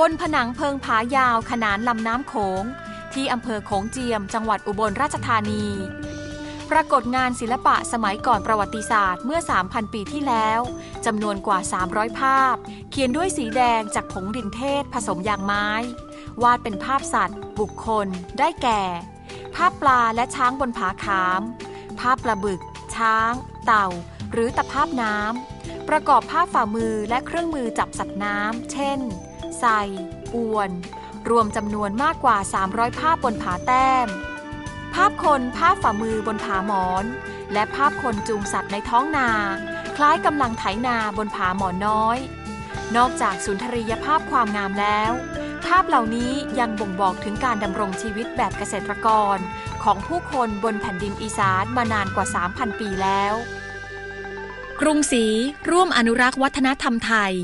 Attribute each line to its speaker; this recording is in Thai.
Speaker 1: บนผนังเพิงผายาวขนานลำน้ำโขง ที่อำเภอโขงเจียม จังหวัดอุบลราชธานี ปรากฏงานศิลปะสมัยก่อนประวัติศาสตร์เมื่อ 3,000 ปีที่แล้วจำนวนกว่า 300 ภาพ เขียนด้วยสีแดงจากผงดินเทศผสมยางไม้ วาดเป็นภาพสัตว์ บุคคล ได้แก่ ภาพปลาและช้างบนผาขาม ภาพปลาบึก ช้าง เต่า หรือตะภาพน้ำประกอบภาพฝ่ามือและเครื่องมือจับสัตว์น้ำ เช่น ไซอวน รวมจำนวนมากกว่า 300 ภาพบนผาแต้ม ภาพคนภาพฝ่ามือบนผาหมอน และภาพคนจูงสัตว์ในท้องนา คล้ายกำลังไถนาบนผาหมอนน้อย นอกจากสุนทรียภาพความงามแล้ว ภาพเหล่านี้ยังบ่งบอกถึงการดำรงชีวิตแบบเกษตรกร ของผู้คนบนแผ่นดินอีสานมานานกว่า 3,000 ปีแล้วกรุงศรีร่วมอนุรักษ์วัฒนธรรมไทย